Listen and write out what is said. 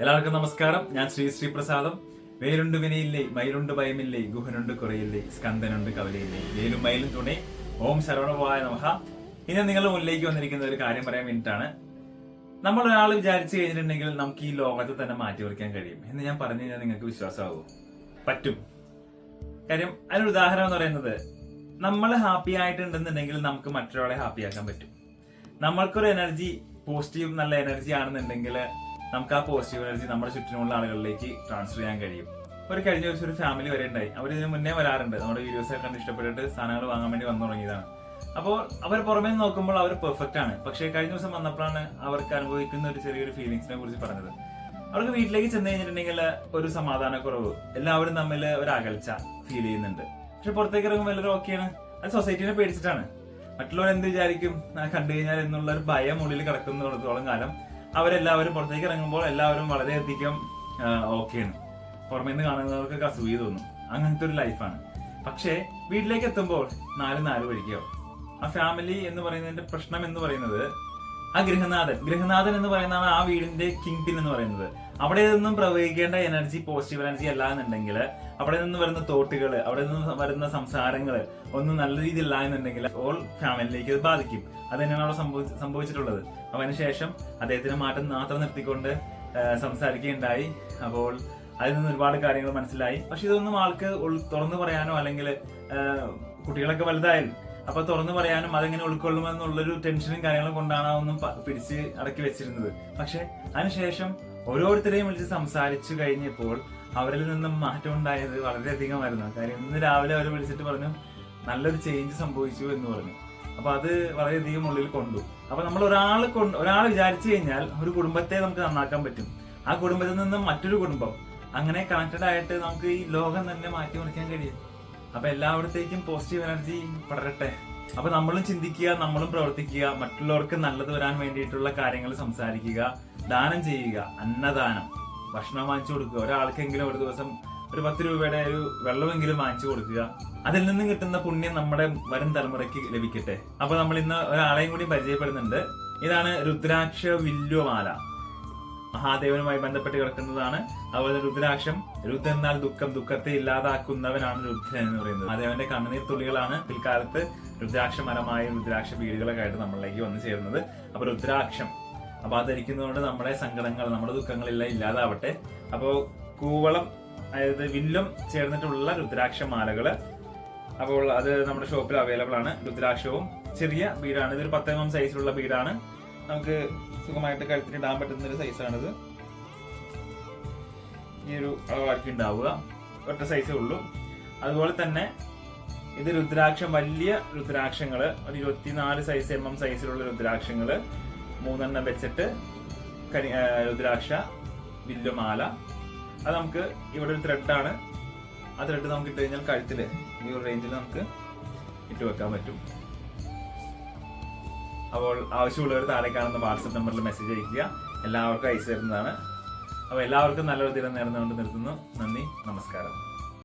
എല്ലാവർക്കും നമസ്കാരം. ഞാൻ ശ്രീ ശ്രീ പ്രസാദം വേലുണ്ട് വിനയില്ലേ മയിലുണ്ട് ഭയമില്ലേ ഗുഹനുണ്ട് കുറയില്ലേ സ്കന്ദനുണ്ട് കവലയില്ലേ വേലും മയിലും തുണി ഓം ശരവണഭവായ നമഹ ഇന്ന് നിങ്ങളുടെ മുന്നിലേക്ക് വന്നിരിക്കുന്ന ഒരു കാര്യം പറയാൻ വേണ്ടിയിട്ടാണ്. നമ്മൾ ഒരാൾ വിചാരിച്ചു കഴിഞ്ഞിട്ടുണ്ടെങ്കിൽ നമുക്ക് ഈ ലോകത്തെ തന്നെ മാറ്റി വയ്ക്കാൻ കഴിയും എന്ന് ഞാൻ പറഞ്ഞു കഴിഞ്ഞാൽ നിങ്ങൾക്ക് വിശ്വാസമാകുമോ പറ്റും. കാര്യം അതിനൊരു ഉദാഹരണം എന്ന് പറയുന്നത് നമ്മൾ ഹാപ്പി ആയിട്ടുണ്ടെന്നുണ്ടെങ്കിൽ നമുക്ക് മറ്റൊരാളെ ഹാപ്പി ആക്കാൻ പറ്റും. നമ്മൾക്കൊരു എനർജി പോസിറ്റീവ് നല്ല എനർജി ആണെന്നുണ്ടെങ്കിൽ നമുക്ക് ആ പോസിറ്റീവ് എനർജി നമ്മുടെ ചുറ്റിനുമുള്ള ആളുകളിലേക്ക് ട്രാൻസ്ഫർ ചെയ്യാൻ കഴിയും. ഒരു കഴിഞ്ഞ ദിവസം ഒരു ഫാമിലി വരെ ഉണ്ടായി. അവർ ഇതിന് മുന്നേ വരാറുണ്ട്. നമ്മുടെ വീഡിയോസ് കണ്ട് ഇഷ്ടപ്പെട്ടിട്ട് സാധനങ്ങൾ വാങ്ങാൻ വേണ്ടി വന്നു തുടങ്ങിയതാണ്. അപ്പോൾ അവർ പുറമേ നോക്കുമ്പോൾ അവർ പെർഫെക്റ്റ് ആണ്. പക്ഷേ കഴിഞ്ഞ ദിവസം വന്നപ്പോഴാണ് അവർക്ക് അനുഭവിക്കുന്ന ഒരു ചെറിയൊരു ഫീലിങ്സിനെ കുറിച്ച് പറഞ്ഞത്. അവർക്ക് വീട്ടിലേക്ക് ചെന്ന് കഴിഞ്ഞിട്ടുണ്ടെങ്കിൽ ഒരു സമാധാനക്കുറവ് എല്ലാവരും തമ്മിൽ ഒരു അകൽച്ച ഫീൽ ചെയ്യുന്നുണ്ട്. പക്ഷെ പുറത്തേക്ക് ഇറങ്ങുമ്പോൾ എല്ലാവരും ഓക്കെയാണ് അത് സൊസൈറ്റിനെ പേടിച്ചിട്ടാണ്. മറ്റുള്ളവർ എന്ത് വിചാരിക്കും? കണ്ടു കഴിഞ്ഞാൽ എന്നുള്ള ഒരു ഭയം ഉള്ളിൽ കിടക്കുന്നിടത്തോളം കാലം അവരെല്ലാവരും പുറത്തേക്ക് ഇറങ്ങുമ്പോൾ എല്ലാവരും വളരെയധികം ഓക്കെയാണ് പുറമേ നിന്ന് കാണുന്നവർക്കൊക്കെ അസൂയ തോന്നും. അങ്ങനത്തെ ഒരു ലൈഫാണ് പക്ഷേ വീട്ടിലേക്ക് എത്തുമ്പോൾ നാല് നാല് വഴിക്കോ ആ ഫാമിലി എന്ന് പറയുന്നതിന്റെ പ്രശ്നം എന്ന് പറയുന്നത് ആ ഗൃഹനാഥൻ. ഗൃഹനാഥൻ എന്ന് പറയുന്നതാണ് ആ വീടിന്റെ കിങ് പിൻ എന്ന് പറയുന്നത്. അവിടെ നിന്നും പ്രവഹിക്കേണ്ട എനർജി പോസിറ്റീവ് എനർജി അല്ല എന്നുണ്ടെങ്കിൽ അവിടെ നിന്ന് വരുന്ന തോട്ടുകൾ അവിടെ നിന്ന് വരുന്ന സംസാരങ്ങൾ ഒന്നും നല്ല രീതിയിൽ അല്ല എന്നുണ്ടെങ്കിൽ ഓൾ ഫാമിലിയിലേക്ക് അത് ബാധിക്കും. അത് തന്നെയാണ് അവിടെ സംഭവിച്ചിട്ടുള്ളത്. അതിനുശേഷം അദ്ദേഹത്തിന് മാറ്റം മാത്രം നിർത്തിക്കൊണ്ട് സംസാരിക്കുകയുണ്ടായി. അപ്പോൾ അതിൽ നിന്ന് ഒരുപാട് കാര്യങ്ങൾ മനസ്സിലായി. പക്ഷെ ഇതൊന്നും ആൾക്ക് തുറന്നു പറയാനോ അല്ലെങ്കിൽ കുട്ടികളൊക്കെ വലുതായാലും അപ്പൊ തുറന്നു പറയാനും അതെങ്ങനെ ഉൾക്കൊള്ളുമെന്നുള്ളൊരു ടെൻഷനും കാര്യങ്ങളും കൊണ്ടാണ് അതൊന്നും പിടിച്ച് അടക്കി വെച്ചിരുന്നത്. പക്ഷെ അതിനുശേഷം ഓരോരുത്തരെയും വിളിച്ച് സംസാരിച്ചു കഴിഞ്ഞപ്പോൾ അവരിൽ നിന്നും മാറ്റം ഉണ്ടായത് വളരെയധികമായിരുന്നു. കാര്യം ഇന്ന് രാവിലെ അവർ വിളിച്ചിട്ട് പറഞ്ഞു നല്ലൊരു ചേഞ്ച് സംഭവിച്ചു എന്ന് പറഞ്ഞു. അപ്പൊ അത് വളരെയധികം ഉള്ളിൽ കൊണ്ടു. അപ്പൊ നമ്മൾ ഒരാൾ കൊണ്ട് ഒരാൾ വിചാരിച്ചു കഴിഞ്ഞാൽ ഒരു കുടുംബത്തെ നമുക്ക് നന്നാക്കാൻ പറ്റും. ആ കുടുംബത്തിൽ നിന്നും മറ്റൊരു കുടുംബം അങ്ങനെ കണക്റ്റഡ് ആയിട്ട് നമുക്ക് ഈ ലോകം തന്നെ മാറ്റിമറിക്കാൻ കഴിയും. അപ്പൊ എല്ലായിടത്തേക്കും പോസിറ്റീവ് എനർജി പടരട്ടെ. അപ്പൊ നമ്മളും ചിന്തിക്കുക നമ്മളും പ്രവർത്തിക്കുക മറ്റുള്ളവർക്ക് നല്ലത് വരാൻ വേണ്ടിയിട്ടുള്ള കാര്യങ്ങൾ സംസാരിക്കുക ദാനം ചെയ്യുക അന്നദാനം. ഭക്ഷണം വാങ്ങിച്ചു കൊടുക്കുക. ഒരാൾക്കെങ്കിലും ഒരു ദിവസം ഒരു പത്ത് രൂപയുടെ ഒരു വെള്ളമെങ്കിലും വാങ്ങിച്ചു കൊടുക്കുക. അതിൽ നിന്ന് കിട്ടുന്ന പുണ്യം നമ്മുടെ വരും തലമുറയ്ക്ക് ലഭിക്കട്ടെ. അപ്പൊ നമ്മൾ ഇന്ന് ഒരാളെയും കൂടി പരിചയപ്പെടുന്നുണ്ട്. ഇതാണ് രുദ്രാക്ഷ വില്ലുമാല മഹാദേവനുമായി ബന്ധപ്പെട്ട് കിടക്കുന്നതാണ്. അതുപോലെ രുദ്രാക്ഷം രുദ്ര എന്നാൽ ദുഃഖം ദുഃഖത്തെ ഇല്ലാതാക്കുന്നവനാണ് രുദ്ര എന്ന് പറയുന്നത്. മഹാദേവന്റെ കണ്ണുനീർ തുള്ളികളാണ് പിൽക്കാലത്ത് രുദ്രാക്ഷ മരമായ രുദ്രാക്ഷ വീടുകളൊക്കെ ആയിട്ട് നമ്മളിലേക്ക് വന്നു ചേരുന്നത്. അപ്പൊ രുദ്രാക്ഷം അപ്പൊ അത് ധരിക്കുന്നതുകൊണ്ട് നമ്മുടെ സങ്കടങ്ങൾ നമ്മുടെ ദുഃഖങ്ങളെല്ലാം ഇല്ലാതാവട്ടെ. അപ്പോ കൂവളം അതായത് വില്ലും ചേർന്നിട്ടുള്ള രുദ്രാക്ഷ മാലകൾ അപ്പോൾ അത് നമ്മുടെ ഷോപ്പിൽ അവൈലബിൾ ആണ്. രുദ്രാക്ഷവും ചെറിയ ബീഡാണ് ഇതൊരു പത്തംഗം സൈസിലുള്ള ബീഡാണ് നമുക്ക് സുഖമായിട്ട് കഴുത്തിന് ഇടാൻ പറ്റുന്ന ഒരു സൈസാണിത് ഈ ഒരു അളവാക്കി ഉണ്ടാവുക. ഒറ്റ സൈസേ ഉള്ളൂ. അതുപോലെ തന്നെ ഇത് രുദ്രാക്ഷം വലിയ രുദ്രാക്ഷങ്ങൾ ഒരു ഇരുപത്തിനാല് സൈസ് എം എം സൈസിലുള്ള രുദ്രാക്ഷങ്ങൾ മൂന്നെണ്ണം വെച്ചിട്ട് ആ, രുദ്രാക്ഷ വില്ലുമാല അത് നമുക്ക് ഇവിടെ ഒരു ത്രെഡാണ് ആ ത്രെഡ് നമുക്ക് ഇട്ട് കഴിഞ്ഞാൽ കഴുത്തിൽ ഈ ഒരു റേഞ്ചിൽ നമുക്ക് ഇട്ട് വെക്കാൻ പറ്റും. അപ്പോൾ ആവശ്യമുള്ളവർ താഴെ കാണുന്ന വാട്സപ്പ് നമ്പറിൽ മെസ്സേജ് അയക്കുക എല്ലാവർക്കും അയച്ചു തരുന്നതാണ്. അപ്പോൾ എല്ലാവർക്കും നല്ലൊരു ദിനം നേർന്നുകൊണ്ട് നിർത്തുന്നു. നന്ദി നമസ്കാരം.